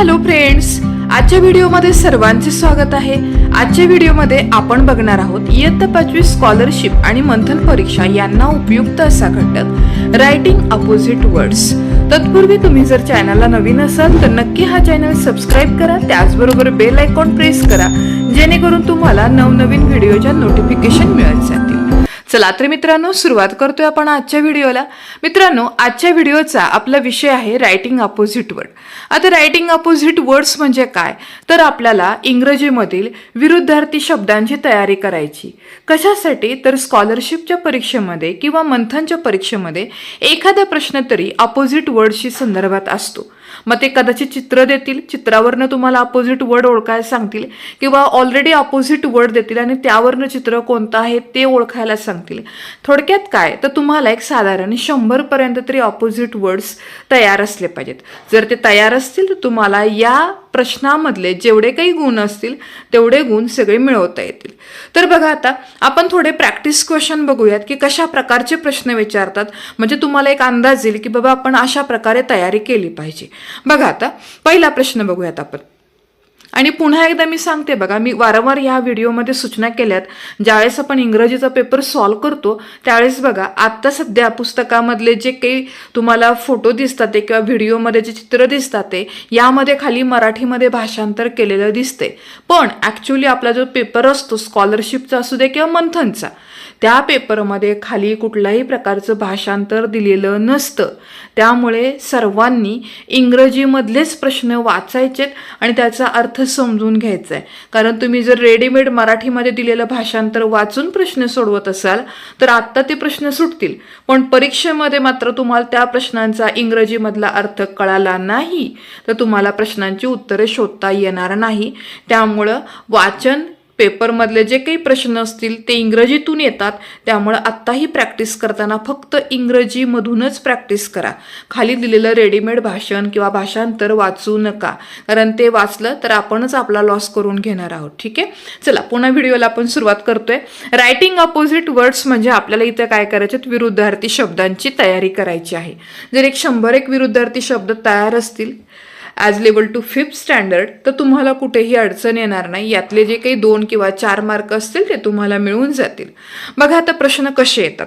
Hello friends आजच्या व्हिडिओमध्ये सर्वांचे स्वागत आहे. आजच्या व्हिडिओमध्ये आपण बघणार आहोत इयत्ता पाचवी स्कॉलरशिप आणि मंथन परीक्षा यांना उपयुक्त असा घटक रायटिंग अपोजिट वर्ड्स तत्पूर्वी तुम्ही जर चॅनलला नवीन असाल तर नक्की हा चॅनल सबस्क्राईब करा. त्याचबरोबर बेल आयकॉन प्रेस करा जेणेकरून तुम्हाला नवनवीन व्हिडिओच्या नोटिफिकेशन मिळत जातील. चला तर मित्रांनो सुरुवात करतोय आपण आजच्या व्हिडिओला. मित्रांनो आजच्या व्हिडिओचा आपला विषय आहे रायटिंग अपोजिट वर्ड आता रायटिंग अपोजिट वर्ड्स म्हणजे काय? तर आपल्याला इंग्रजीमधील विरुद्धार्थी शब्दांची तयारी करायची. कशासाठी? तर स्कॉलरशिपच्या परीक्षेमध्ये किंवा मंथनच्या परीक्षेमध्ये एखादा प्रश्न तरी अपोजिट वर्डशी संदर्भात असतो. मग ते कदाचित चित्र देतील चित्रावरनं तुम्हाला अपोजिट वर्ड ओळखायला सांगतील किंवा ऑलरेडी अपोजिट वर्ड देतील आणि त्यावरनं चित्र कोणतं आहे ते ओळखायला सांगतील. थोडक्यात काय? तर तुम्हाला एक साधारण शंभरपर्यंत तरी अपोजिट वर्ड्स तयार असले पाहिजेत. जर ते तयार असतील तर तुम्हाला या प्रश्नामधले जेवढे काही गुण असतील तेवढे गुण सगळे मिळवता येतील. तर बघा आता आपण थोडे प्रॅक्टिस क्वेश्चन बघूयात की कशा प्रकारचे प्रश्न विचारतात. म्हणजे तुम्हाला एक अंदाज येईल की बाबा आपण अशा प्रकारे तयारी केली पाहिजे. बघा आता पहिला प्रश्न बघूयात आपण. आणि पुन्हा एकदा मी सांगते बघा मी वारंवार ह्या व्हिडिओमध्ये सूचना केल्यात ज्यावेळेस आपण इंग्रजीचा पेपर सॉल्व करतो त्यावेळेस बघा आत्ता सध्या पुस्तकामधले जे काही तुम्हाला फोटो दिसतात ते किंवा व्हिडिओमध्ये जे चित्र दिसतात ते यामध्ये खाली मराठीमध्ये भाषांतर केलेलं दिसते पण ॲक्च्युली आपला जो पेपर असतो स्कॉलरशिपचा असू दे किंवा मंथनचा त्या पेपरमध्ये खाली कुठल्याही प्रकारचं भाषांतर दिलेलं नसतं. त्यामुळे सर्वांनी इंग्रजीमधलेच प्रश्न वाचायचेत आणि त्याचा अर्थ समजून घ्यायचा आहे कारण तुम्ही जर रेडीमेड मराठीमध्ये दिलेलं भाषांतर वाचून प्रश्न सोडवत असाल तर आत्ता ते प्रश्न सुटतील. पण परीक्षेमध्ये मात्र तुम्हाला त्या प्रश्नांचा इंग्रजीमधला अर्थ कळाला नाही तर तुम्हाला प्रश्नांची उत्तरे शोधता येणार नाही. त्यामुळं वाचन पेपरमधले जे काही प्रश्न असतील ते इंग्रजीतून येतात. त्यामुळं आत्ताही प्रॅक्टिस करताना फक्त इंग्रजीमधूनच प्रॅक्टिस करा. खाली दिलेलं रेडीमेड भाषण किंवा भाषांतर वाचू नका. कारण ते वाचलं तर आपणच आपला लॉस करून घेणार आहोत. ठीक आहे? चला पुन्हा व्हिडिओला आपण सुरुवात करतोय. रायटिंग अपोजिट वर्ड्स म्हणजे आपल्याला इथं काय करायचे विरुद्धार्थी शब्दांची तयारी करायची आहे. जर एक शंभर एक विरुद्धार्थी शब्द तयार असतील as level two fifth standard तर तुम्हाला कुठेही अडचण येणार नाही. यातले जे काही दोन किंवा चार मार्क असतील ते तुम्हाला मिळून जातील. बघा आता प्रश्न कसे येतात.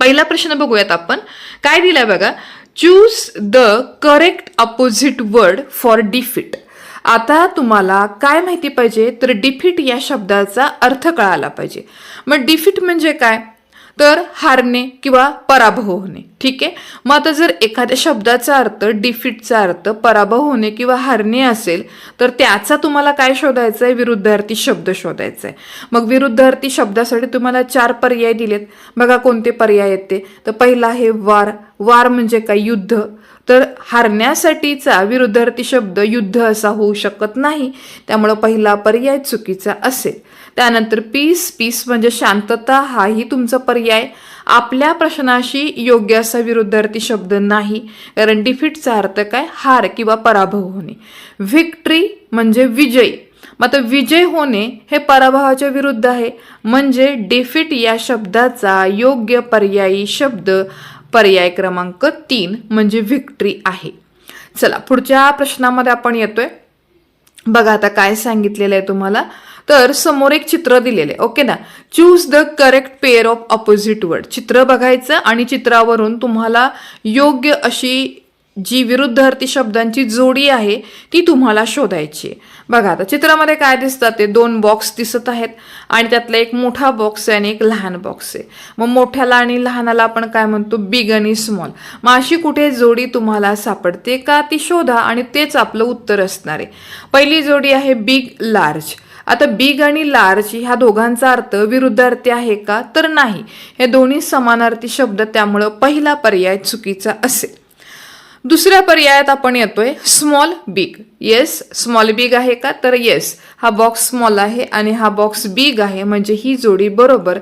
पहिला प्रश्न बघूयात आपण. काय दिलाय बघा? Choose the correct opposite word for defeat आता तुम्हाला काय माहिती पाहिजे? तर डिफिट या शब्दाचा अर्थ कळाला पाहिजे. मग डिफिट म्हणजे काय? तर हारणे किंवा पराभव होणे. ठीक आहे? मग आता जर एखाद्या शब्दाचा अर्थ डिफिटचा अर्थ पराभव होणे किंवा हारणे असेल तर त्याचा तुम्हाला काय शोधायचा आहे? विरुद्धार्थी शब्द शोधायचा आहे. मग विरुद्धार्थी शब्दासाठी तुम्हाला चार पर्याय दिलेत. बघा कोणते पर्याय आहेत ते. तर पहिला आहे वार. वार म्हणजे काय? युद्ध. तर हारण्यासाठीचा विरुद्धार्थी शब्द युद्ध असा होऊ शकत नाही. त्यामुळं पहिला पर्याय चुकीचा असेल. त्यानंतर पीस पीस म्हणजे शांतता हाही तुमचा पर्याय. आपल्या प्रश्नाशी योग्य असा विरुद्धार्थी शब्द नाही कारण डिफिटचा अर्थ काय? हार किंवा पराभव होणे. व्हिक्ट्री म्हणजे विजय. मग आता विजय होणे हे पराभवाच्या विरुद्ध आहे. म्हणजे डिफिट या शब्दाचा योग्य पर्यायी शब्द पर्याय क्रमांक तीन म्हणजे व्हिक्ट्री आहे. चला पुढच्या प्रश्नामध्ये आपण येतोय. बघा आता काय सांगितलेलं आहे तुम्हाला. तर समोर एक चित्र दिलेले आहे ओके ना? Choose the correct pair of opposite word चित्र बघायचं आणि चित्रावरून तुम्हाला योग्य अशी जी विरुद्धार्थी शब्दांची जोडी आहे ती तुम्हाला शोधायची आहे. बघा आता चित्रामध्ये काय दिसतात ते? दोन बॉक्स दिसत आहेत आणि त्यातला एक मोठा बॉक्स आहे आणि एक लहान बॉक्स आहे. मग मोठ्याला आणि लहानाला आपण काय म्हणतो? बिग आणि स्मॉल मग अशी कुठे जोडी तुम्हाला सापडते का? ती शोधा आणि तेच आपलं उत्तर असणार आहे. पहिली जोडी आहे बिग लार्ज आता बिग आणि लार्ज ह्या दोघांचा अर्थ विरुद्धार्थी आहे का तर नाही. हे दोन्ही समानार्थी शब्द त्यामुळं पहिला पर्याय चुकीचा असेल. दुसऱ्या पर्यायात आपण येतोय small big yes small big आहे का? तर येस हा बॉक्स स्मॉल आहे आणि हा बॉक्स बिग आहे. म्हणजे ही जोडी बरोबर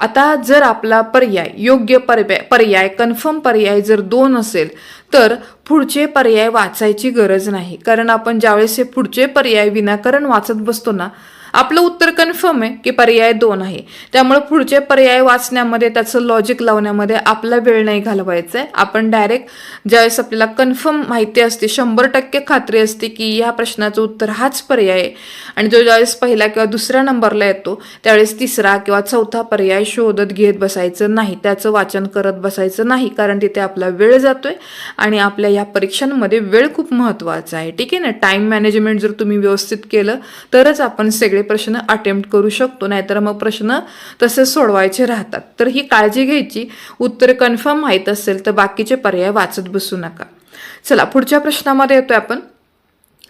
आता जर आपला पर्याय योग्य पर्याय पर्याय कन्फर्म पर्याय जर दोन असेल तर पुढचे पर्याय वाचायची गरज नाही. कारण आपण ज्यावेळेस हे पुढचे पर्याय विनाकारण वाचत बसतो ना आपलं उत्तर कन्फर्म आहे की पर्याय दोन आहे. त्यामुळे पुढचे पर्याय वाचण्यामध्ये त्याचं लॉजिक लावण्यामध्ये आपला वेळ नाही घालवायचा आहे. आपण डायरेक्ट ज्यावेळेस आपल्याला कन्फर्म माहिती असते शंभर टक्के खात्री असते की या प्रश्नाचं उत्तर हाच पर्याय आहे. आणि जो ज्यावेळेस पहिला किंवा दुसऱ्या नंबरला येतो त्यावेळेस तिसरा किंवा चौथा पर्याय शोधत घेत बसायचं नाही. त्याचं वाचन करत बसायचं नाही कारण तिथे आपला वेळ जातोय आणि आपल्या या परीक्षांमध्ये वेळ खूप महत्त्वाचा आहे. ठीक आहे ना? टाईम मॅनेजमेंट जर तुम्ही व्यवस्थित केलं तरच आपण सगळे प्रश्न अटेम्प्ट करू शकतो नाहीतर मग प्रश्न तसेच सोडवायचे राहतात. तर ही काळजी घ्यायची. उत्तर कन्फर्म माहीत असेल तर बाकीचे पर्याय वाचत बसू नका. चला पुढच्या प्रश्नामध्ये येतोय आपण.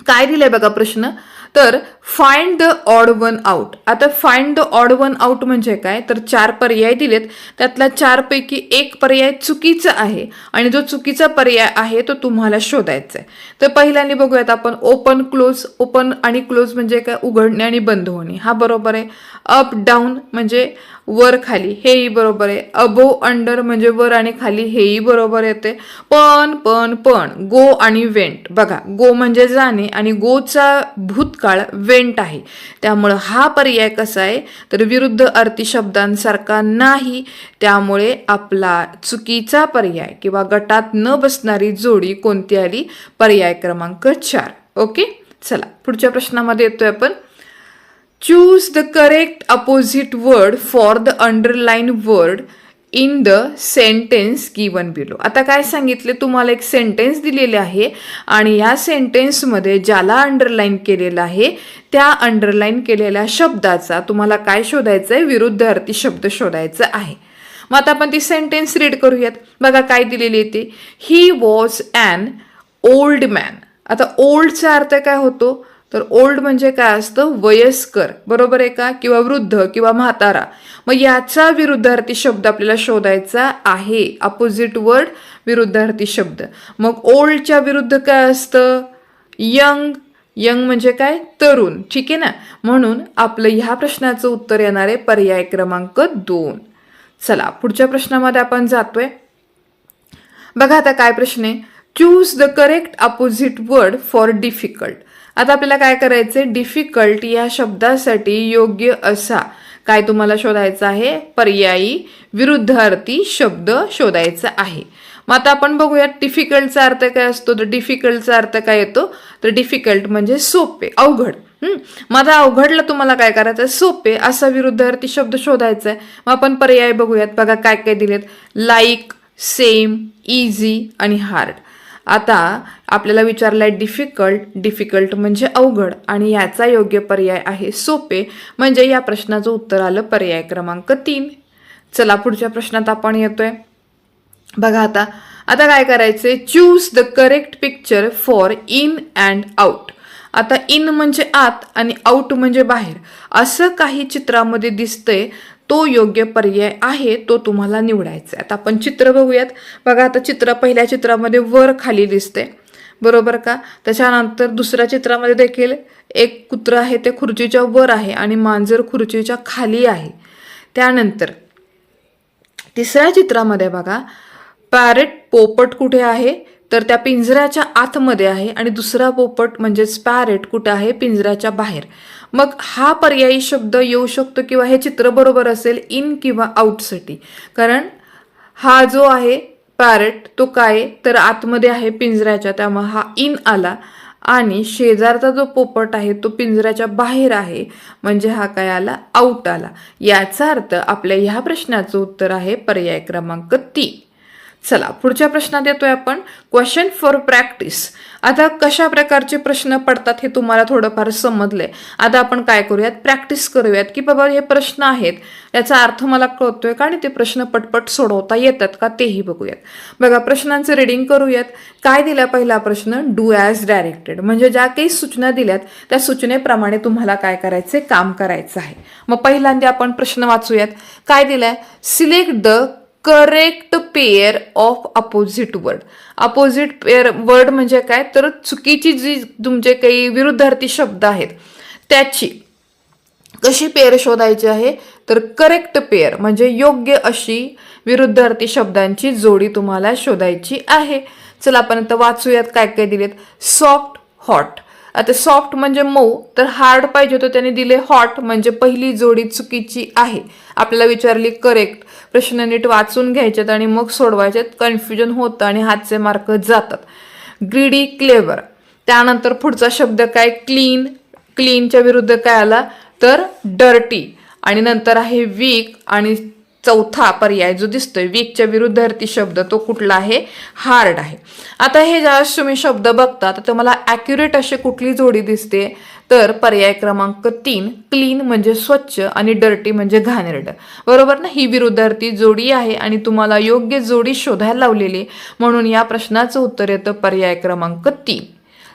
काय दिलंय बघा प्रश्न? तर find the odd one out आता find the odd one out म्हणजे काय? तर चार पर्याय दिलेत. त्यातला चारपैकी एक पर्याय चुकीचा आहे आणि जो चुकीचा पर्याय आहे तो तुम्हाला शोधायचा आहे. तर पहिल्यांदा बघूयात आपण ओपन क्लोज ओपन आणि क्लोज म्हणजे काय? उघडणे आणि बंद होणे. हा बरोबर आहे. अप डाऊन म्हणजे वर खाली. हेही बरोबर आहे. अबो अंडर म्हणजे वर आणि खाली हेही बरोबर येते. पण पण पण गो आणि वेंट बघा गो म्हणजे जाणे आणि गोचा भूतकाळ वेंट आहे. त्यामुळं हा पर्याय कसा आहे? तर विरुद्ध अर्थी शब्दांसारखा नाही. त्यामुळे आपला चुकीचा पर्याय किंवा गटात न बसणारी जोडी कोणती आली? पर्याय क्रमांक चार. ओके? चला पुढच्या प्रश्नामध्ये येतोय आपण. Choose the correct opposite word for the underline word in the sentence given below आता काय सांगितले? तुम्हाला एक सेंटेन्स दिलेले आहे आणि या सेंटेन्समध्ये ज्याला अंडरलाईन केलेलं आहे त्या अंडरलाईन केलेल्या शब्दाचा तुम्हाला काय शोधायचं आहे विरुद्ध अर्थी शब्द शोधायचा आहे. मग आता आपण ती सेंटेन्स रीड करूयात. बघा काय दिलेली आहे he was an old man आता ओल्डचा अर्थ काय होतो? तर ओल्ड म्हणजे काय असतं? वयस्कर. बरोबर आहे का? किंवा वृद्ध किंवा म्हातारा. मग याचा विरुद्धार्थी शब्द आपल्याला शोधायचा आहे. अपोजिट वर्ड विरुद्धार्थी शब्द. मग ओल्डच्या विरुद्ध काय असतं? यंग. यंग म्हणजे काय? तरुण. ठीक आहे ना? म्हणून आपलं ह्या प्रश्नाचं उत्तर येणार आहे पर्याय क्रमांक दोन. चला पुढच्या प्रश्नामध्ये आपण जातोय. बघा आता काय प्रश्न आहे. Choose the correct opposite word for difficult आता आपल्याला काय करायचंय? डिफिकल्ट या शब्दासाठी योग्य असा. काय तुम्हाला शोधायचा आहे? पर्यायी विरुद्धार्थी शब्द शोधायचा आहे. मग आता आपण बघूयात डिफिकल्टचा अर्थ काय असतो? तर डिफिकल्टचा अर्थ काय येतो? तर डिफिकल्ट म्हणजे सोपे अवघड. मग आता अवघडला तुम्हाला काय करायचं आहे सोपे असा विरुद्धार्थी शब्द शोधायचा आहे मग आपण पर्याय बघूयात. बघा काय काय दिलेत? लाईक सेम इझी आणि हार्ड आता आपल्याला विचारलाय डिफिकल्ट डिफिकल्ट म्हणजे अवघड आणि याचा योग्य पर्याय आहे सोपे. म्हणजे या प्रश्नाचं उत्तर आलं पर्याय क्रमांक तीन. चला पुढच्या प्रश्नात आपण येतोय. बघा आता. आता काय करायचंय? Choose the correct picture for in and out आता इन म्हणजे आत आणि आउट म्हणजे बाहेर. असं काही चित्रामध्ये दिसतंय तो योग्य पर्याय आहे तो तुम्हाला निवडायचा आहे. आता आपण चित्र बघूयात. बघा आता चित्र पहिल्या चित्रामध्ये वर खाली दिसते बरोबर का? त्याच्यानंतर दुसऱ्या चित्रामध्ये देखील एक कुत्र आहे ते खुर्चीच्या वर आहे आणि मांजर खुर्चीच्या खाली आहे. त्यानंतर तिसऱ्या चित्रामध्ये बघा पॅरेट पोपट कुठे आहे? तर त्या पिंजऱ्याच्या आतमध्ये आहे आणि दुसरा पोपट म्हणजेच पॅरेट कुठे आहे? पिंजऱ्याच्या बाहेर. मग हा पर्यायी शब्द येऊ शकतो किंवा हे चित्र बरोबर असेल इन किंवा आउटसाठी कारण हा जो आहे पॅरेट तो काय तर आतमध्ये आहे पिंजऱ्याच्या त्यामुळे हा इन आला. आणि शेजारचा जो पोपट आहे तो पिंजऱ्याच्या बाहेर आहे. म्हणजे हा काय आला? आऊट आला. याचा अर्थ आपल्या ह्या प्रश्नाचं उत्तर आहे पर्याय क्रमांक तीन. चला पुढच्या प्रश्नात येतोय आपण. क्वेश्चन फॉर प्रॅक्टिस आता कशा प्रकारचे प्रश्न पडतात हे तुम्हाला थोडंफार समजलंय आता आपण काय करूयात? प्रॅक्टिस करूयात की बाबा हे प्रश्न आहेत याचा अर्थ मला कळतोय का आणि ते प्रश्न पटपट सोडवता येतात का तेही बघूयात. बघा प्रश्नांचं रिडिंग करूयात. काय दिला पहिला प्रश्न? डू ॲज डायरेक्टेड म्हणजे ज्या काही सूचना दिल्यात त्या सूचनेप्रमाणे तुम्हाला काय करायचे काम करायचं आहे. मग पहिल्यांदा आपण प्रश्न वाचूयात. काय दिलाय? Select the correct pair of opposite word opposite pair word म्हणजे काय? तर चुकीची जी तुमचे काही विरुद्धार्थी शब्द आहेत त्याची कशी पेअर शोधायची आहे? तर करेक्ट पेअर म्हणजे योग्य अशी विरुद्धार्थी शब्दांची जोडी तुम्हाला शोधायची आहे. चला आपण आता वाचूयात काय काय दिलेत. सॉफ्ट हॉट आता सॉफ्ट म्हणजे मऊ तर हार्ड पाहिजे होतं त्याने दिले हॉट म्हणजे पहिली जोडी चुकीची आहे. आपल्याला विचारली करेक्ट प्रश्न नीट वाचून घ्यायच्यात आणि मग सोडवायच्यात कन्फ्युजन होतं आणि हातचे मार्क जातात. ग्रीडी क्लेवर त्यानंतर पुढचा शब्द काय? क्लीन क्लीनच्या विरुद्ध काय आला? तर डर्टी आणि नंतर आहे वीक आणि चौथा पर्याय जो दिसतोय वीकच्या विरुद्धार्थी शब्द तो कुठला आहे? हार्ड आहे. आता हे ज्यावेळेस तुम्ही शब्द बघता तर तुम्हाला ॲक्युरेट अशी कुठली जोडी दिसते? तर पर्याय क्रमांक तीन क्लीन म्हणजे स्वच्छ आणि डर्टी म्हणजे घाणेरडं. बरोबर ना? ही विरुद्धार्थी जोडी आहे आणि तुम्हाला योग्य जोडी शोधायला लावलेली म्हणून या प्रश्नाचं उत्तर येतं पर्याय क्रमांक तीन.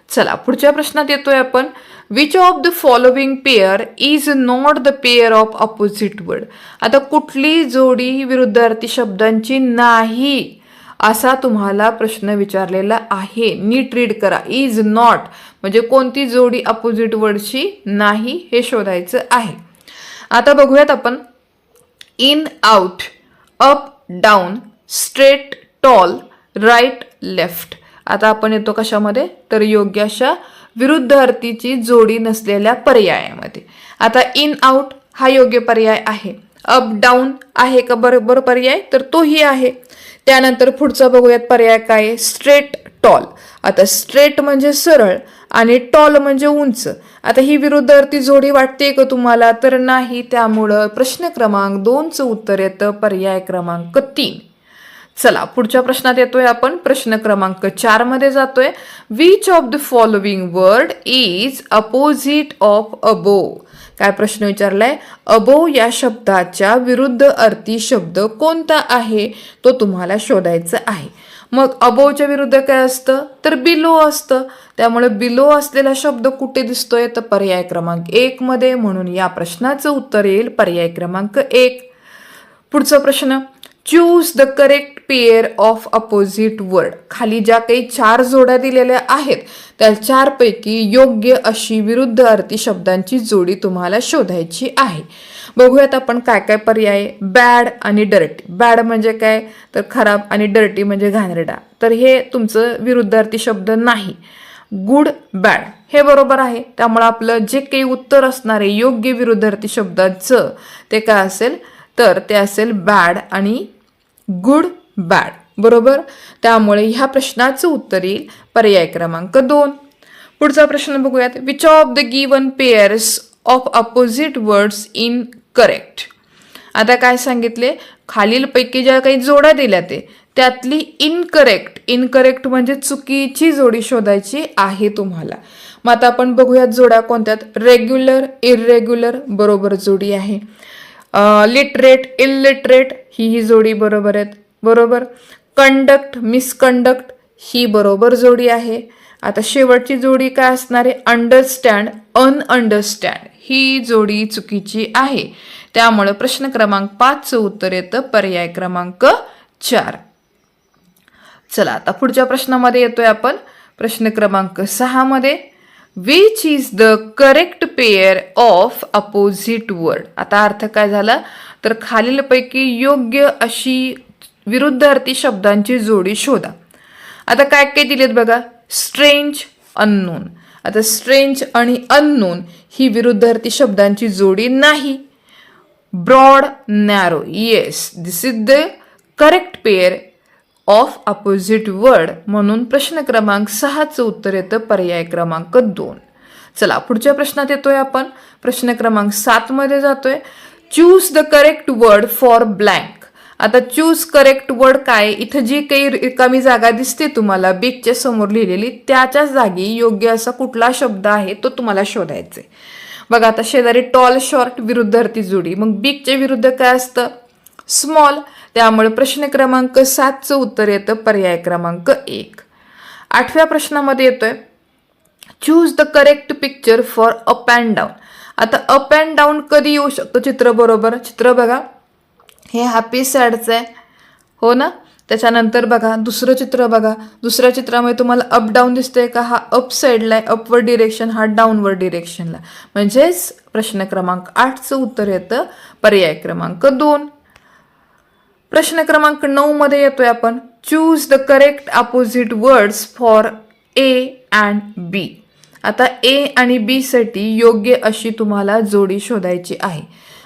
चला पुढच्या प्रश्नात येतोय आपण. Which of the following pair is not the pair of opposite word आता कुठली जोडी विरुद्धार्थी शब्दांची नाही असा तुम्हाला प्रश्न विचारलेला आहे. नीट रीड करा. इज नॉट म्हणजे कोणती जोडी अपोजिट वर्डची नाही हे शोधायचं आहे. आता बघूयात आपण. In out up down straight tall right left आता आपण येतो कशामध्ये? तर योग्य अशा विरुद्ध अर्थीची जोडी नसलेल्या पर्यायामध्ये. आता इन आउट हा योग्य पर्याय आहे. अप डाऊन आहे का बरोबर पर्याय? तर तोही आहे. त्यानंतर पुढचा बघूयात पर्याय काय? आहे स्ट्रेट टॉल आता स्ट्रेट म्हणजे सरळ आणि टॉल म्हणजे उंच. आता ही विरुद्ध अर्थी जोडी वाटते का तुम्हाला? तर नाही. त्यामुळं प्रश्न क्रमांक दोनचं उत्तर येतं. पर्याय क्रमांक तीन. चला पुढच्या प्रश्नात येतोय आपण. प्रश्न क्रमांक चारमध्ये जातोय. Which of the following word is opposite of above काय प्रश्न विचारलाय? अबो या शब्दाच्या विरुद्ध अर्थी शब्द कोणता आहे? तो तुम्हाला शोधायचा आहे. मग अबोच्या विरुद्ध काय असतं? तर बिलो असतं. त्यामुळे बिलो असलेला शब्द कुठे दिसतोय? तर पर्याय क्रमांक एक मध्ये. म्हणून या प्रश्नाचं उत्तर येईल पर्याय क्रमांक एक. पुढचा प्रश्न. Choose the correct pair of opposite word खाली ज्या काही चार जोड्या दिलेल्या आहेत त्या चारपैकी योग्य अशी विरुद्ध अर्थी शब्दांची जोडी तुम्हाला शोधायची आहे. बघूयात आपण काय काय पर्याय बॅड आणि डर्टी बॅड म्हणजे काय? तर खराब आणि डर्टी म्हणजे घाणेरडा. तर हे तुमचं विरुद्धार्थी शब्द नाही. गुड बॅड हे बरोबर आहे. त्यामुळे आपलं जे काही उत्तर असणारे योग्य विरुद्धार्थी शब्दाचं ते काय असेल? तर ते असेल बॅड आणि गुड बॅड बरोबर? त्यामुळे ह्या प्रश्नाचं उत्तर येईल पर्याय क्रमांक दोन. पुढचा प्रश्न बघूयात. Which of the given pairs of opposite words in correct आता काय सांगितले? खालीलपैकी ज्या काही जोड्या दिल्या ते त्यातली इनकरेक्ट इनकरेक्ट म्हणजे चुकीची जोडी शोधायची आहे तुम्हाला. मग आता आपण बघूयात जोड्या कोणत्यात? रेग्युलर इरेग्युलर बरोबर जोडी आहे. लिटरेट इलिटरेट ही ही जोडी बरोबर आहेत. बरोबर? कंडक्ट मिसकंडक्ट ही बरोबर जोडी आहे. आता शेवटची जोडी काय असणार आहे? अंडरस्टँड अनअंडरस्टँड ही जोडी चुकीची आहे. त्यामुळं प्रश्न क्रमांक पाचचं उत्तर येतं. पर्याय क्रमांक चार. चला आता पुढच्या प्रश्नामध्ये येतोय आपण. प्रश्न क्रमांक सहामध्ये which is the correct pair of opposite word आता अर्थ काय झाला? तर खालीलपैकी योग्य अशी विरुद्धार्थी शब्दांची जोडी शोधा. आता काय काय दिलेत बघा? स्ट्रेंज अननोन आता स्ट्रेंज आणि अननोन ही विरुद्धार्थी शब्दांची जोडी नाही. Broad narrow yes this is the correct pair of opposite word म्हणून प्रश्न क्रमांक सहाचं उत्तर येतं पर्याय क्रमांक दोन. चला पुढच्या प्रश्नात येतोय आपण. प्रश्न क्रमांक सातमध्ये जातोय. Choose the correct word for blank आता चूज करेक्ट वर्ड काय? इथं जी काही रिकामी जागा दिसते तुम्हाला बिगच्या समोर लिहिलेली त्याच्याच जागी योग्य असा कुठला शब्द आहे तो तुम्हाला शोधायचा आहे. बघा आता शेजारी टॉल शॉर्ट विरुद्धार्थी जोडी. मग बीकच्या विरुद्ध काय असतं? स्मॉल त्यामुळे प्रश्न क्रमांक सातचं उत्तर येतं पर्याय क्रमांक एक. आठव्या प्रश्नामध्ये येतोय choose the correct picture for up and down आता अप अँड डाऊन कधी येऊ शकतं चित्र बरोबर? चित्र बघा. हे हॅपी सॅडचं आहे. हो ना? त्याच्यानंतर बघा दुसरं चित्र बघा. दुसऱ्या चित्रामध्ये तुम्हाला अप डाऊन दिसतंय का? हा अप साईडला आहे. अपवर्ड डिरेक्शन हा डाऊनवर्ड डिरेक्शनला म्हणजेच प्रश्न क्रमांक आठचं उत्तर येतं पर्याय क्रमांक दोन. प्रश्न क्रमांक नऊ मध्ये येतोय आपण. Choose the correct opposite words for A and B आता ए आणि बी साठी योग्य अशी तुम्हाला जोडी शोधायची आहे.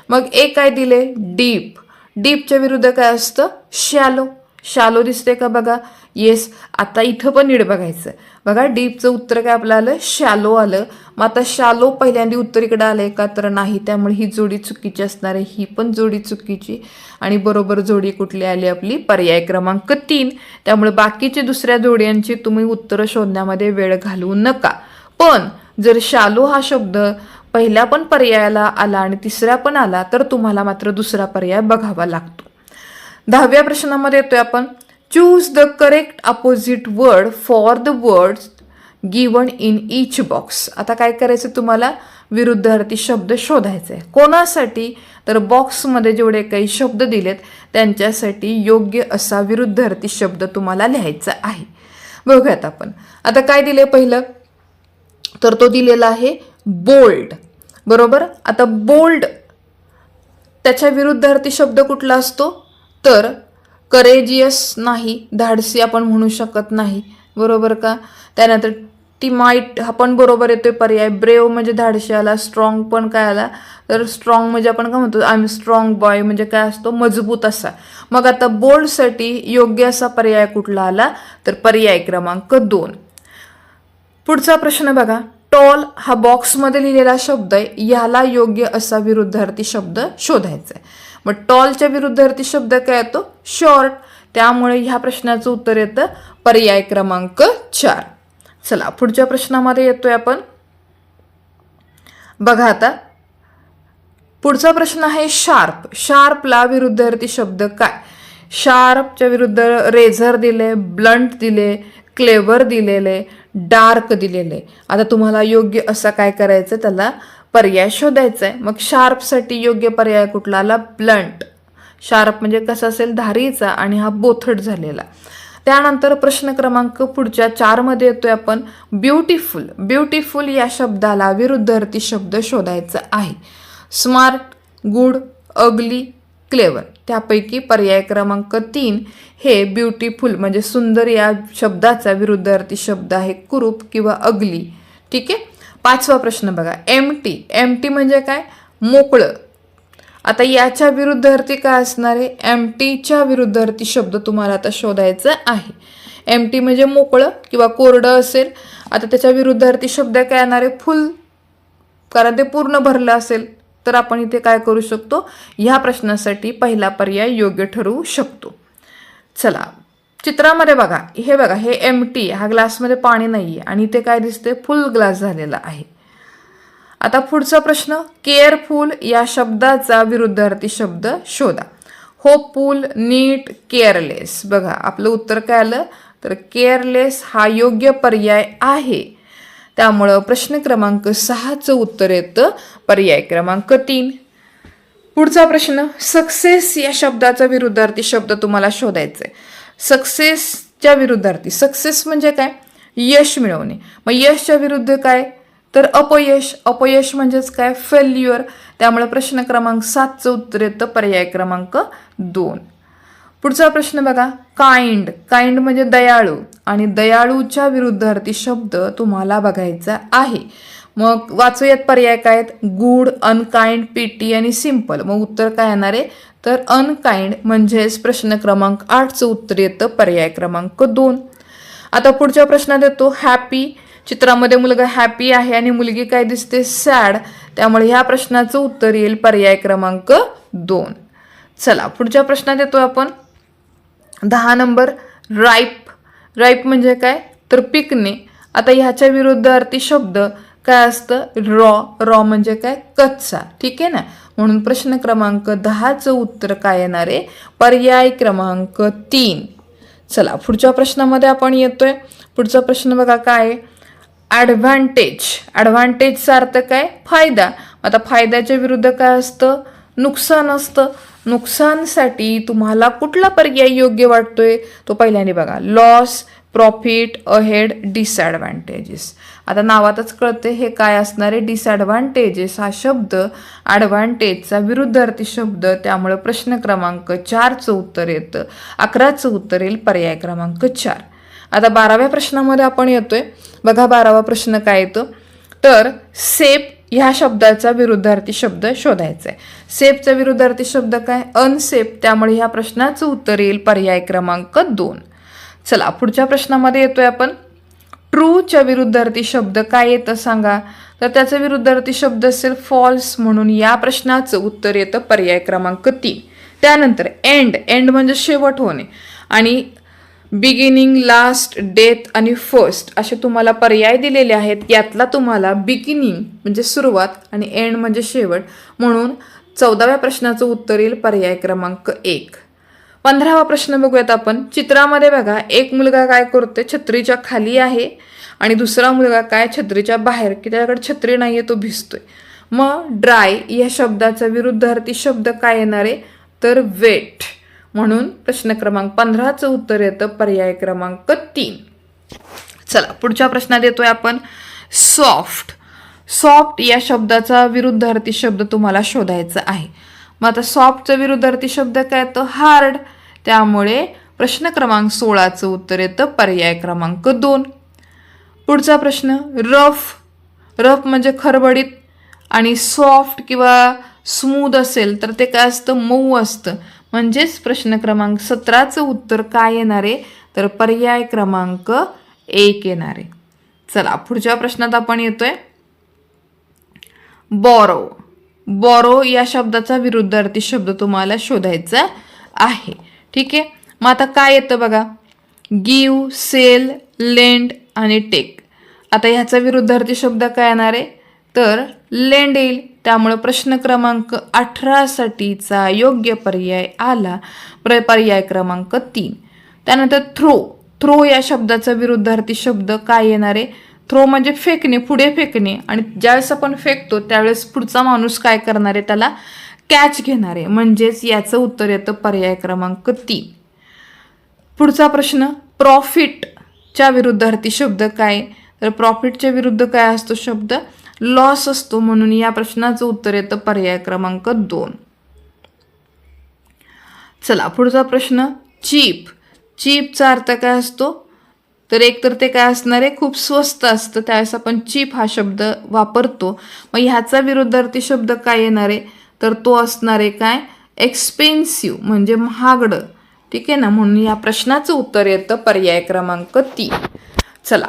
मग ए काय दिले? डीप डीपच्या विरुद्ध काय असतं? शॅलो शालो दिसते का बघा? येस आता इथं पण नीट बघायचं बघा डीपचं उत्तर काय आपलं आलं? शॅलो आलं. मग आता शालो पहिल्यांदा उत्तरीकडे आलं आहे का? तर नाही त्यामुळे ही जोडी चुकीची असणार आहे. ही पण जोडी चुकीची. आणि बरोबर जोडी कुठली आली? आपली पर्याय क्रमांक तीन. त्यामुळे बाकीची दुसऱ्या जोड्यांची तुम्ही उत्तरं शोधण्यामध्ये वेळ घालवू नका. पण जर शालो हा शब्द पहिल्या पण पर्यायाला आला आणि तिसऱ्या पण आला तर तुम्हाला मात्र दुसरा पर्याय बघावा लागतो. दहाव्या प्रश्नामध्ये येतोय आपण. Choose the correct opposite word for the words given in each box आता काय करायचं तुम्हाला? विरुद्धार्थी शब्द शोधायचे आहे. कोणासाठी? तर बॉक्समध्ये जेवढे काही शब्द दिलेत त्यांच्यासाठी योग्य असा विरुद्धार्थी शब्द तुम्हाला लिहायचा आहे. बघूयात आपण. आता काय दिले पहिलं? तर तो दिलेला आहे बोल्ड बरोबर? आता बोल्ड त्याच्या विरुद्धार्थी शब्द कुठला असतो? तर करेजियस नाही धाडसी आपण म्हणू शकत नाही. बरोबर का? त्यानंतर ती माईट हा पण बरोबर येतोय पर्याय. ब्रेव म्हणजे धाडशी आला स्ट्रॉंग पण काय आला? तर स्ट्रॉंग म्हणजे आपण काय म्हणतो? आय एम स्ट्रॉंग बॉय म्हणजे काय असतो? मजबूत असा. मग आता बोल्डसाठी योग्य असा पर्याय कुठला आला? तर पर्याय क्रमांक दोन. पुढचा प्रश्न बघा. टॉल हा बॉक्समध्ये लिहिलेला शब्द आहे. याला योग्य असा विरुद्धार्थी शब्द शोधायचा आहे. मग टॉलच्या विरुद्धार्थी शब्द काय येतो? शॉर्ट. त्यामुळे ह्या प्रश्नाचं उत्तर येतं पर्याय क्रमांक चार. चला पुढच्या प्रश्नामध्ये येतोय आपण. बघा आता. पुढचा प्रश्न आहे शार्प. शार्पला विरुद्धार्थी शब्द काय? शार्पच्या विरुद्ध रेझर दिले ब्लंट दिले क्लेवर दिलेले डार्क दिलेले. आता तुम्हाला योग्य असं काय करायचं? त्याला पर्याय शोधायचा आहे मग शार्पसाठी योग्य पर्याय कुठला? आला ब्लंट. शार्प म्हणजे कसा असेल? धारीचा आणि हा बोथट झालेला. त्यानंतर प्रश्न क्रमांक पुढच्या चारमध्ये येतोय आपण. ब्युटिफुल. ब्युटिफुल या शब्दाला विरुद्धार्थी शब्द शोधायचा आहे. Smart good ugly clever. त्यापैकी पर्याय क्रमांक तीन हे ब्युटिफुल म्हणजे सुंदर या शब्दाचा विरुद्धार्थी शब्द आहे. कुरूप किंवा अगली. ठीक आहे? पाचवा प्रश्न बघा. एम टी एम टी म्हणजे काय? मोकळं. आता याच्या विरुद्धार्थी काय असणार आहे? एम टीच्या विरुद्धार्थी शब्द तुम्हाला आता शोधायचा आहे. एम टी म्हणजे मोकळं किंवा कोरडं असेल. आता त्याच्या विरुद्धार्थी शब्द काय येणार आहे? फुल. कारण ते पूर्ण भरलं असेल तर आपण इथे काय करू शकतो? ह्या प्रश्नासाठी पहिला पर्याय योग्य ठरवू शकतो. चला चित्रामध्ये बघा हे बघा हे एम टी हा ग्लासमध्ये पाणी नाही आहे आणि इथे काय दिसते फुल ग्लास झालेला आहे. आता पुढचा प्रश्न केअरफुल या शब्दाचा विरुद्धार्थी शब्द शोधा. होपफुल नीट केअरलेस बघा आपलं उत्तर काय आलं? तर केअरलेस हा योग्य पर्याय आहे. त्यामुळं प्रश्न क्रमांक सहाचं उत्तर येतं. पर्याय क्रमांक तीन. पुढचा प्रश्न सक्सेस या शब्दाचा विरुद्धार्थी शब्द तुम्हाला शोधायचा आहे सक्सेसच्या विरुद्धार्थी. सक्सेस म्हणजे काय? यश मिळवणे. मग यशच्या विरुद्ध काय? तर अपयश. अपयश म्हणजेच काय? फेल्युअर त्यामुळे प्रश्न क्रमांक सातचं उत्तर येतं. पर्याय क्रमांक दोन. पुढचा प्रश्न बघा. काइंड काइंड म्हणजे दयाळू. आणि दयाळूच्या विरुद्धार्थी शब्द तुम्हाला बघायचा आहे. मग वाचूयात पर्याय काय आहेत? गुड अनकाइंड पीटी आणि सिंपल मग उत्तर काय येणार आहे? तर अनकाइंड म्हणजेच प्रश्न क्रमांक आठचं उत्तर येतं पर्याय क्रमांक दोन. आता पुढच्या प्रश्नात येतो हॅपी चित्रामध्ये मुलगा हॅपी आहे आणि मुलगी काय दिसते? सॅड त्यामुळे ह्या प्रश्नाचं उत्तर येईल पर्याय क्रमांक दोन. चला पुढच्या प्रश्नात येतो आपण. दहा नंबर राईप राईप म्हणजे काय? तर पिकणे. आता ह्याच्या विरुद्धार्थी शब्द काय असतं? रॉ रॉ म्हणजे काय? कच्चा. ठीक आहे ना? म्हणून प्रश्न क्रमांक दहाचं उत्तर काय येणार आहे? पर्याय क्रमांक तीन. चला पुढच्या प्रश्नामध्ये आपण येतोय. पुढचा प्रश्न बघा काय ॲडव्हान्टेज ॲडव्हान्टेजचा अर्थ काय? फायदा. आता फायद्याच्या विरुद्ध काय असतं? नुकसान असतं. नुकसानसाठी तुम्हाला कुठला पर्याय योग्य वाटतोय? तो पहिल्याने बघा. लॉस प्रॉफिट अहेड डिसॲडव्हान्टेजेस आता नावातच कळते हे काय असणारे डिसॲडव्हान्टेजेस हा शब्द ॲडव्हान्टेजचा विरुद्धार्थी शब्द त्यामुळे प्रश्न क्रमांक चारचं उत्तर येतं. अकराचं उत्तर येईल पर्याय क्रमांक चार. आता बाराव्या प्रश्नामध्ये आपण येतोय. बघा बारावा प्रश्न काय येतो? तर सेप ह्या शब्दाचा विरुद्धार्थी शब्द शोधायचा आहे सेपचा विरुद्धार्थी शब्द काय? अनसेप. त्यामुळे ह्या प्रश्नाचं उत्तर येईल पर्याय क्रमांक दोन. चला पुढच्या प्रश्नामध्ये येतोय आपण. ट्रूच्या विरुद्धार्थी शब्द काय येतं सांगा. तर त्याचा विरुद्धार्थी शब्द असेल फॉल्स म्हणून या प्रश्नाचं उत्तर येतं पर्याय क्रमांक तीन. त्यानंतर एंड एंड म्हणजे शेवट होणे. आणि बिगिनिंग लास्ट डेथ आणि फर्स्ट असे तुम्हाला पर्याय दिलेले आहेत. यातला तुम्हाला बिगिनिंग म्हणजे सुरुवात आणि एंड म्हणजे शेवट म्हणून चौदाव्या प्रश्नाचं उत्तर येईल पर्याय क्रमांक एक. पंधरावा प्रश्न बघूयात आपण. चित्रामध्ये बघा एक मुलगा काय करतोय? छत्रीच्या खाली आहे आणि दुसरा मुलगा काय? छत्रीच्या बाहेर की त्याच्याकडे छत्री नाहीये तो भिजतोय. मग ड्राय या शब्दाचा विरुद्धार्थी शब्द काय येणार आहे? तर वेट म्हणून प्रश्न क्रमांक पंधराचं उत्तर येतं पर्याय क्रमांक तीन. चला पुढच्या प्रश्नात येतोय आपण. सॉफ्ट सॉफ्ट या शब्दाचा विरुद्धार्थी शब्द तुम्हाला शोधायचा आहे. मग आता सॉफ्टचा विरुद्धार्थी शब्द काय येतो? हार्ड त्यामुळे प्रश्न क्रमांक सोळाचं उत्तर येतं. पर्याय क्रमांक दोन. पुढचा प्रश्न रफ. रफ म्हणजे खरबडीत आणि सॉफ्ट किंवा स्मूद असेल तर ते काय असतं? मऊ असतं. म्हणजेच प्रश्न क्रमांक सतराचं उत्तर काय येणार? आहे तर पर्याय क्रमांक एक येणार. आहे चला पुढच्या प्रश्नात आपण येतोय. बॉरो. बॉरो या शब्दाचा विरुद्धार्थी शब्द तुम्हाला शोधायचा आहे. ठीक आहे? मग आता काय येतं बघा? गिव सेल लेंड आणि टेक आता ह्याचा विरुद्धार्थी शब्द काय येणार आहे? तर लेंड येईल. त्यामुळं प्रश्न क्रमांक अठरासाठीचा योग्य पर्याय आला. प्र पर्याय क्रमांक तीन. त्यानंतर थ्रो थ्रो या शब्दाचा विरुद्धार्थी शब्द काय येणार आहे? थ्रो म्हणजे फेकणे पुढे फेकणे. आणि ज्यावेळेस आपण फेकतो त्यावेळेस पुढचा माणूस काय करणार आहे त्याला? कॅच घेणार. आहे म्हणजेच याचं उत्तर येतं पर्याय क्रमांक तीन. पुढचा प्रश्न प्रॉफिटच्या विरुद्धार्थी शब्द काय? तर प्रॉफिटच्या विरुद्ध काय असतो शब्द? लॉस असतो म्हणून या प्रश्नाचं उत्तर येतं पर्याय क्रमांक दोन. चला पुढचा प्रश्न चीप. चीपचा अर्थ काय असतो? तर एक तर ते काय असणार आहे? खूप स्वस्त असतं. त्यावेळेस आपण चीप हा शब्द वापरतो. मग ह्याचा विरुद्धार्थी शब्द काय येणार आहे? तर तो असणार आहे काय? एक्सपेन्सिव्ह म्हणजे महागडं. ठीक आहे ना? म्हणून या प्रश्नाचं उत्तर येतं पर्याय क्रमांक तीन. चला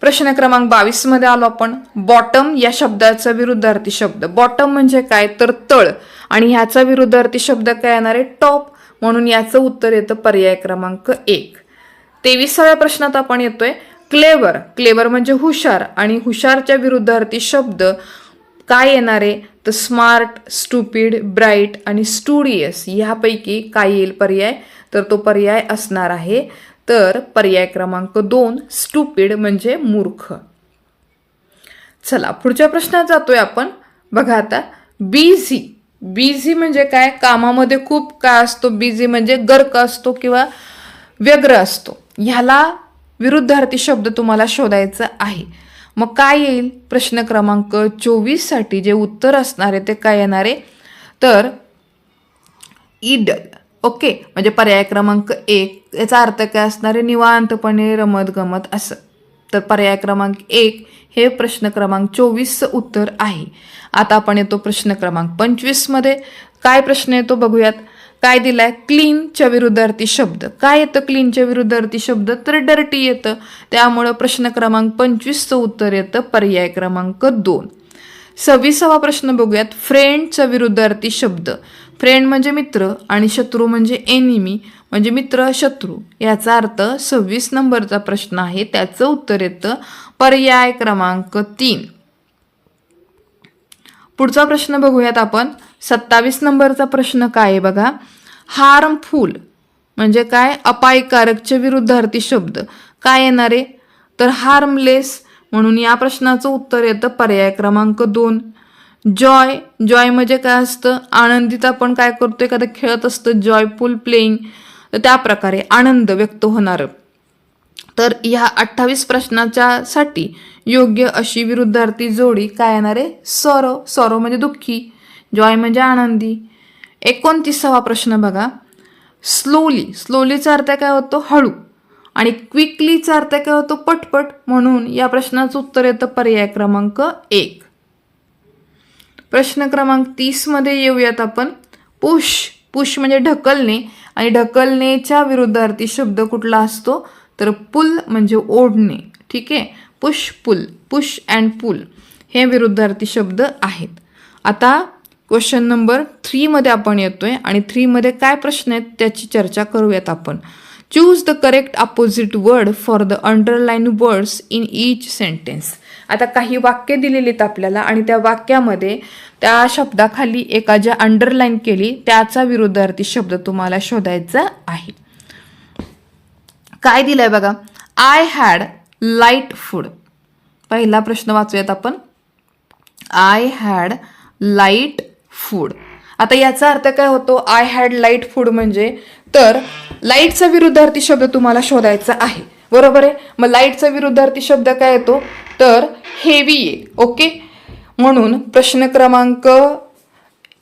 प्रश्न क्रमांक बावीसमध्ये आलो आपण. बॉटम या शब्दाचा विरुद्धार्थी शब्द. बॉटम म्हणजे काय? तर तळ. आणि ह्याचा विरुद्धार्थी शब्द काय येणार आहे? टॉप म्हणून याचं उत्तर येतं पर्याय क्रमांक एक. तेविसाव्या प्रश्नात आपण येतोय. क्लेवर क्लेवर म्हणजे हुशार. आणि हुशारच्या विरुद्धार्थी शब्द काय येणार आहे? तर स्मार्ट स्टुपिड ब्राईट आणि स्टुडियस ह्यापैकी काय येईल पर्याय? तर तो पर्याय असणार आहे. तर पर्याय क्रमांक दोन स्टुपिड म्हणजे मूर्ख. चला पुढच्या प्रश्नात जातोय आपण. बघा आता बिझी बिझी म्हणजे काय? कामामध्ये खूप काय असतो. बिझी म्हणजे गर्क असतो किंवा व्यग्र असतो. ह्याला विरुद्धार्थी शब्द तुम्हाला शोधायचा आहे. मग काय येईल? प्रश्न क्रमांक चोवीससाठी जे उत्तर असणारे ते काय येणार? आहे तर इडल. ओके? म्हणजे पर्याय क्रमांक एक. याचा अर्थ काय असणार? आहे निवांतपणे रमत गमत असं. तर पर्याय क्रमांक एक हे प्रश्न क्रमांक चोवीसचं उत्तर आहे. आता आपण येतो प्रश्न क्रमांक पंचवीसमध्ये काय प्रश्न येतो बघूयात? काय दिलाय? क्लीनच्या विरुद्धार्थी शब्द. काय येतं क्लीनच्या विरुद्धार्थी शब्द? तर डर्टी येतं. त्यामुळं प्रश्न क्रमांक पंचवीसचं उत्तर येतं. पर्याय क्रमांक दोन. सव्वीसावा प्रश्न बघूयात. फ्रेंडचा विरुद्धार्थी शब्द. फ्रेंड म्हणजे मित्र आणि शत्रू म्हणजे एनिमी. म्हणजे मित्र शत्रू. याचा अर्थ सव्वीस नंबरचा प्रश्न आहे. त्याचं उत्तर येतं. पर्याय क्रमांक तीन. पुढचा प्रश्न बघूयात आपण. सत्तावीस नंबरचा प्रश्न काय आहे बघा? हार्मफुल म्हणजे काय? अपायकारकचे विरुद्धार्थी शब्द. काय येणार आहे? तर हार्मलेस म्हणून या प्रश्नाचं उत्तर येतं पर्याय क्रमांक दोन. जॉय. जॉय म्हणजे काय असतं? आनंदित आपण काय करतो? एखादं खेळत असतं जॉयफुल प्लेईंग तर त्या प्रकारे आनंद व्यक्त होणारं. तर ह्या अठ्ठावीस प्रश्नाच्या साठी योग्य अशी विरुद्धार्थी जोडी काय येणार आहे? सॉरो सॉरो म्हणजे दुःखी. जॉय म्हणजे आनंदी. एकोणतीसावा प्रश्न बघा. स्लोली. स्लोलीचा अर्थ काय होतो? हळू. आणि क्विकलीचा अर्थ काय होतो? पटपट. म्हणून या प्रश्नाचं उत्तर येतं पर्याय क्रमांक एक. प्रश्न क्रमांक तीसमध्ये येऊयात आपण. पुश. पुश म्हणजे ढकलणे. आणि ढकलणेच्या विरुद्धार्थी शब्द कुठला असतो? तर पुल म्हणजे ओढणे ठीक आहे? Push pull push and pull हे विरुद्धार्थी शब्द आहेत. आता क्वेश्चन नंबर थ्रीमध्ये आपण येतोय आणि थ्रीमध्ये काय प्रश्न आहेत त्याची चर्चा करूयात आपण. Choose the correct opposite word for the underline words in each sentence आता काही वाक्य दिलेली आहेत आपल्याला आणि त्या वाक्यामध्ये त्या शब्दाखाली एका ज्या अंडरलाईन केली त्याचा विरुद्धार्थी शब्द तुम्हाला शोधायचा आहे. काय दिलंय बघा? आय हॅड लाइट फूड पहिला प्रश्न वाचूयात आपण. आय हॅड लाइट फूड आता याचा अर्थ काय होतो? आय हॅड लाइट फूड म्हणजे तर लाईटचा विरुद्धार्थी शब्द तुम्हाला शोधायचा आहे. बरोबर आहे? मग लाईटचा विरुद्धार्थी शब्द काय येतो? तर हेवी आहे. ओके म्हणून प्रश्न क्रमांक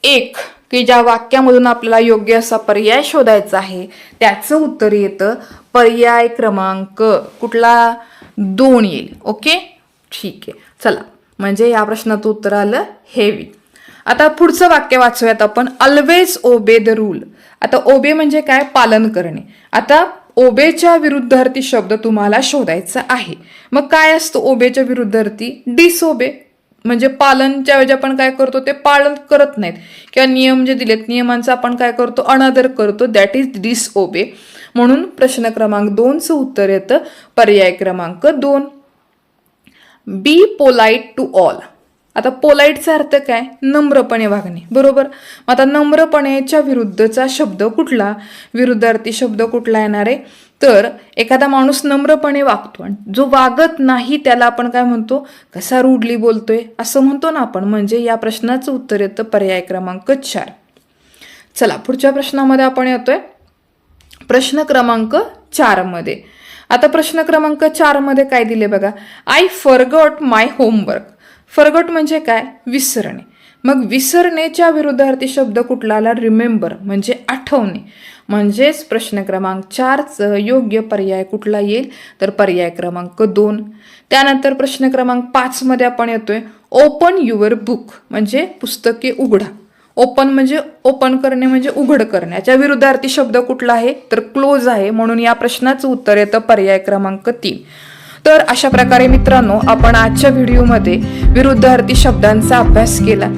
एक की ज्या वाक्यामधून आपल्याला योग्य असा पर्याय शोधायचा आहे त्याचं उत्तर येतं पर्याय क्रमांक. कुठला? दोन येईल. ओके? ठीक आहे. चला. म्हणजे या प्रश्नाचं उत्तर आलं हेवी आता पुढचं वाक्य वाचूयात आपण. ऑलवेज ओबे द रूल आता ओबे म्हणजे काय? पालन करणे. आता ओबेच्या विरुद्धार्थी शब्द तुम्हाला शोधायचा आहे. मग काय असतं ओबेच्या विरुद्धार्थी? डिसओबे म्हणजे पालनच्या ऐवजी आपण काय करतो ते पालन करत नाहीत. किंवा नियम जे दिलेत नियमांचा आपण काय करतो अनादर करतो. दॅट इज डिस ओबे म्हणून प्रश्न क्रमांक दोनचं उत्तर येतं. पर्याय क्रमांक दोन. बी पोलाईट टू ऑल आता पोलाईटचा अर्थ काय? नम्रपणे वागणे. बरोबर? आता नम्रपणेच्या विरुद्धचा शब्द कुठला? विरुद्धार्थी शब्द कुठला येणार आहे? तर एखादा माणूस नम्रपणे वागतो आणि जो वागत नाही त्याला आपण काय म्हणतो? कसा रूडली बोलतोय? असं म्हणतो ना आपण. म्हणजे या प्रश्नाचं उत्तर येतं पर्याय क्रमांक चार. चला पुढच्या प्रश्नामध्ये आपण येतोय. प्रश्न क्रमांक चारमध्ये. आता प्रश्न क्रमांक चारमध्ये काय दिले बघा? I forgot my homework forgot म्हणजे काय? विसरणे. मग विसरण्याच्या विरुद्धार्थी शब्द कुठला आला? रिमेंबर म्हणजे आठवणे. म्हणजेच प्रश्न क्रमांक चारचं योग्य पर्याय कुठला येईल? तर पर्याय क्रमांक दोन. त्यानंतर प्रश्न क्रमांक पाचमध्ये आपण येतोय ओपन युअर बुक म्हणजे पुस्तके उघडा. ओपन म्हणजे ओपन करणे म्हणजे उघड करणे. याच्या विरुद्धार्थी शब्द कुठला आहे? तर क्लोज आहे. म्हणून या प्रश्नाचं उत्तर येतं पर्याय क्रमांक तीन. तर अशा प्रकारे मित्रांनो आपण आजच्या व्हिडिओमध्ये विरुद्धार्थी शब्दांचा अभ्यास केला.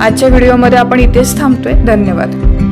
आजच्या व्हिडिओमध्ये आपण इथेच थांबतोय. धन्यवाद.